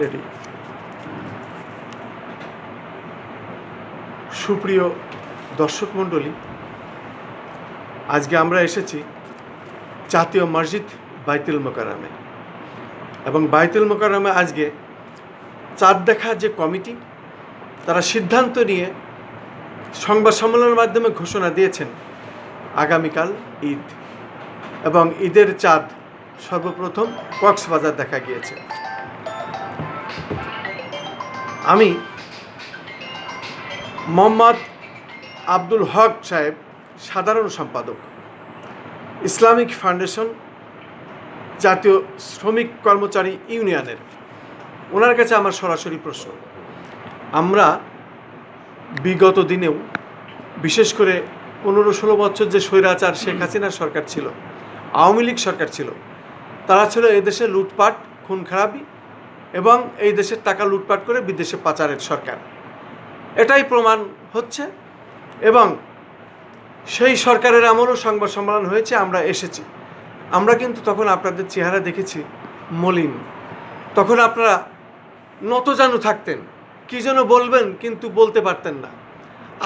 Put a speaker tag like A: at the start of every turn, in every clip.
A: Ready. সুপ্রিয় দর্শক মণ্ডলী, আজকে আমরা এসেছি জাতীয় মসজিদ বাইতুল মোকারমে এবং বাইতুল মোকারমে আজকে চাঁদ দেখা যে কমিটি, তারা সিদ্ধান্ত নিয়ে সংবাদ সম্মেলনের মাধ্যমে ঘোষণা দিয়েছেন আগামীকাল ঈদ। এবং ঈদের চাঁদ সর্বপ্রথম কক্সবাজার দেখা গিয়েছে। আমি মোহাম্মদ আব্দুল হক সাহেব, সাধারণ সম্পাদক। ইসলামিক ফাউন্ডেশন, জাতীয় শ্রমিক কর্মচারী ইউনিয়নের। ওনার কাছে আমার সরাসরি প্রশ্ন। আমরা বিগত দিনেও বিশেষ করে পনেরো ষোলো বছর যে স্বৈরাচার শেখ হাসিনার সরকার ছিল, আওয়ামী লীগ সরকার ছিল, তারা ছিল এদেশে লুটপাট, খুন খারাপি এবং এই দেশের টাকা লুটপাট করে বিদেশে পাচারের সরকার। এটাই প্রমাণ হচ্ছে এবং সেই সরকারের আমলও সংবাদ সম্মেলন হয়েছে, আমরা এসেছি। আমরা কিন্তু তখন আপনাদের চেহারা দেখেছি মলিন। তখন আপনারা নতজানু থাকতেন, কী যেন বলবেন কিন্তু বলতে পারতেন না।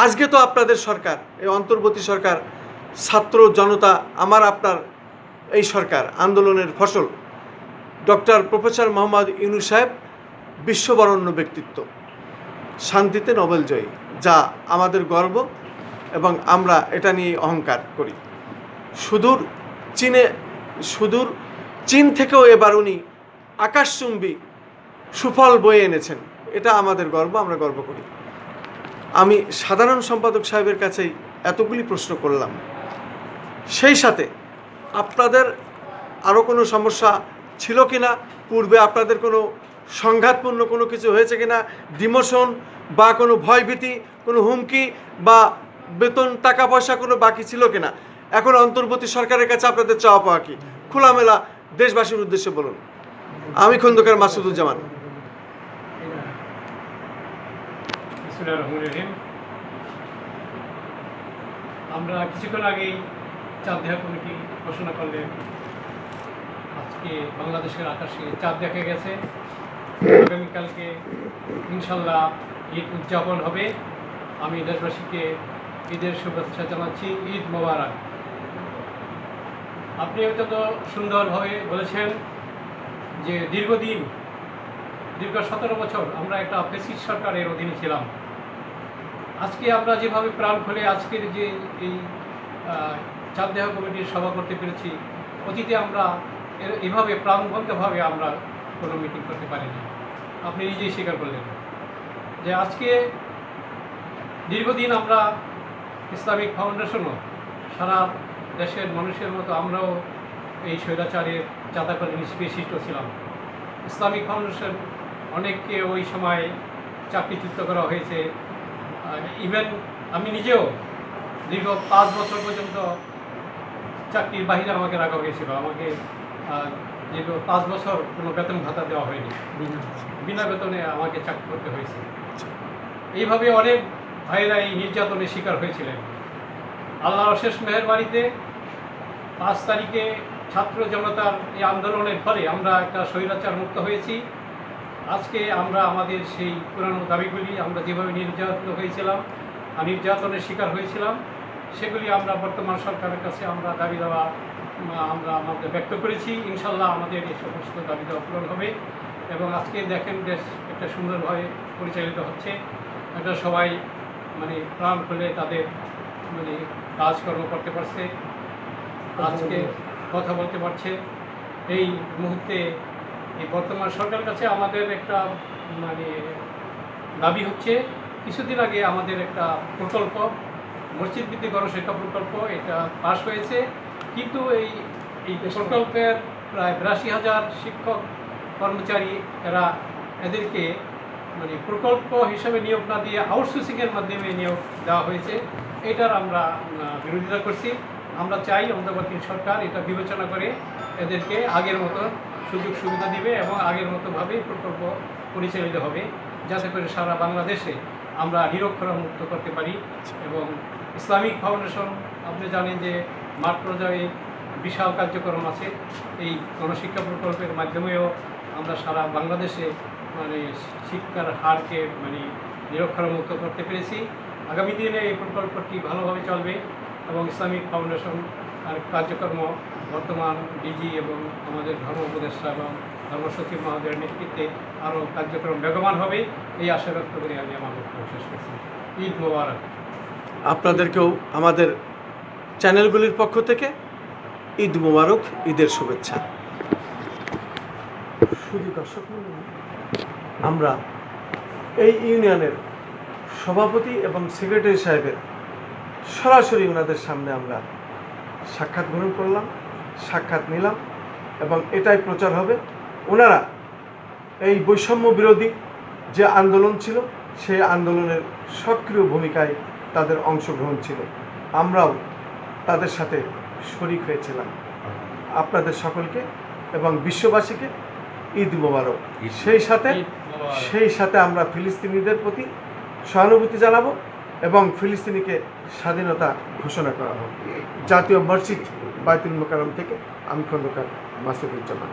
A: আজকে তো আপনাদের সরকার, এই অন্তর্বর্তী সরকার, ছাত্র জনতা, আমার আপনার এই সরকার, আন্দোলনের ফসল। ডক্টর প্রফেসর মোহাম্মদ ইউনু সাহেব বিশ্ববরণ্য ব্যক্তিত্ব। শান্তিতে নোবেল জয়ী, যা আমাদের গর্ব এবং আমরা এটা নিয়ে অহংকার করি। সুদূর চীনে, সুদূর চীন থেকেও এবার উনি আকাশচুম্বী সুফল বয়ে এনেছেন, এটা আমাদের গর্ব, আমরা গর্ব করি। আমি সাধারণ সম্পাদক সাহেবের কাছেই এতগুলি প্রশ্ন করলাম। সেই সাথে আপনাদের আরও কোনো সমস্যা ছিল কি না পূর্বে আপনাদের কোনো সংঘাতপূর্ণ কোনো কিছু হয়েছে কি না ডিমোশন বা কোনো ভয়ভীতি, কোনো হুমকি বা বেতন, টাকা পয়সা কোনো বাকি ছিল কি না এখন অন্তর্বর্তী সরকারের কাছে আপনাদের চাওয়া পাওয়া কি? খোলামেলা দেশবাসীর উদ্দেশ্যে বলুন। আমি খন্দকার মাসুদুজ্জামান।
B: আমরা কিছুক্ষণ আগেই চাঁদ কমিটি ঘোষণা করলেন। আজকে বাংলাদেশের আকাশে চাঁদ দেখা গেছে। আগামীকালকে ইনশাল্লাহ ঈদ উদযাপন হবে। আমি দেশবাসীকে ঈদের শুভেচ্ছা জানাচ্ছি। ঈদ মোবারক। আপনি অত্যন্ত সুন্দরভাবে বলেছেন যে দীর্ঘদিন, দীর্ঘ সতেরো বছর আমরা একটা ফেসিস সরকারের অধীনে ছিলাম। আজকে আমরা যেভাবে প্রাণ খুলে আজকের যে এই চাঁদ দেহ কমিটির সভা করতে পেরেছি, অতীতে আমরা এভাবে প্রাণবন্তভাবে আমরা কোনো মিটিং করতে পারিনি। আপনি নিজেই স্বীকার করলেন। যে আজকে দীর্ঘদিন আমরা ইসলামিক ফাউন্ডেশনও, সারা দেশের মানুষের মতো আমরাও এই স্বৈরাচারের চাঁদা করে নিষ্পেষিত ছিলাম। ইসলামিক ফাউন্ডেশন অনেককে ওই সময় চাকরিচ্যুত করা হয়েছে। ইভেন আমি নিজেও দীর্ঘ পাঁচ বছর পর্যন্ত চাকরির বাহিরে আমাকে রাখা হয়েছিল। আমাকে দীর্ঘ পাঁচ বছর কোনো বেতন ভাতা দেওয়া হয়নি, বিনা বেতনে আমাকে চাকরি করতে হয়েছে। এইভাবে অনেক ভাইরা এই নির্যাতনের শিকার হয়েছিলেন। আল্লাহর অশেষ মেহেরবাড়িতে পাঁচ তারিখে ছাত্র জনতার এই আন্দোলনের ফলে আমরা একটা স্বৈরাচার মুক্ত হয়েছি। আজকে আমরা আমাদের সেই পুরানো দাবিগুলি আমরা যেভাবে নির্যাতিত হয়েছিলাম নির্যাতনের শিকার হয়েছিলাম। সেগুলি আমরা বর্তমান সরকারের কাছে আমরা দাবি দেওয়া, আমরা আমাদের ব্যক্ত করেছি। ইনশাল্লাহ আমাদের এই সমস্ত দাবি দেওয়া পূরণ হবে এবং আজকে দেখেন দেশ একটা সুন্দরভাবে পরিচালিত হচ্ছে। একটা সবাই মানে প্রাণ খুলে তাদের মানে কাজকর্ম করতে পারছে, আজকে কথা বলতে পারছে। এই মুহূর্তে এই বর্তমান সরকারের কাছে আমাদের একটা মানে দাবি হচ্ছে, কিছুদিন আগে আমাদের একটা প্রকল্প মসজিদ ভিত্তিক গণশিক্ষা প্রকল্প এটা পাশ হয়েছে। কিন্তু এই এই প্রকল্পের প্রায় বিরাশি হাজার শিক্ষক কর্মচারী এরা এদেরকে মানে প্রকল্প হিসেবে নিয়োগ না দিয়ে আউটসোর্সিংয়ের মাধ্যমে নিয়োগ দেওয়া হয়েছে। এটার আমরা বিরোধিতা করছি। আমরা চাই অন্তর্বর্তী সরকার এটা বিবেচনা করে এদেরকে আগের মতো সুযোগ সুবিধা দিবে এবং আগের মতোভাবেই প্রকল্প পরিচালিত হবে। যাতে করে সারা বাংলাদেশে আমরা নিরক্ষর মুক্ত করতে পারি। এবং ইসলামিক ফাউন্ডেশন আপনি জানেন যে মাঠ পর্যায়ে বিশাল কার্যক্রম আছে। এই গণশিক্ষা প্রকল্পের মাধ্যমেও আমরা সারা বাংলাদেশে মানে শিক্ষার হারকে মানে নিরক্ষরমুক্ত করতে পেরেছি। আগামী দিনে এই প্রকল্পটি ভালোভাবে চলবে এবং ইসলামিক ফাউন্ডেশন কার্যক্রম বর্তমান ডিজি এবং আমাদের ধর্ম উপদেষ্টা এবং ধর্মসচিব মহোদয়ের নেতৃত্বে আরও কার্যক্রম বেগবান হবে এই আশা ব্যক্ত করে আমি আমার বক্তব্য শেষ করছি। ঈদ মোবারক।
A: আপনাদেরকেও আমাদের চ্যানেলগুলির পক্ষ থেকে ঈদ মোবারক ঈদের শুভেচ্ছা। শুধু দর্শক আমরা এই ইউনিয়নের সভাপতি এবং সেক্রেটারি সাহেবের সরাসরি ওনাদের সামনে আমরা সাক্ষাৎ গ্রহণ করলাম সাক্ষাৎ নিলাম এবং এটাই প্রচার হবে। ওনারা এই বৈষম্য বিরোধী যে আন্দোলন ছিল সেই আন্দোলনের সক্রিয় ভূমিকায় তাদের অংশগ্রহণ ছিল। আমরাও তাদের সাথে শরিক হয়েছিলাম। আপনাদের সকলকে এবং বিশ্ববাসীকে ঈদ মোবারক। সেই সাথে সেই সাথে আমরা ফিলিস্তিনিদের প্রতি সহানুভূতি জানাব। এবং ফিলিস্তিনিকে স্বাধীনতা ঘোষণা করা হোক। জাতীয় মসজিদ বায়তুল মোকারম থেকে আমি খন্দকার মাসুদুজ্জামান।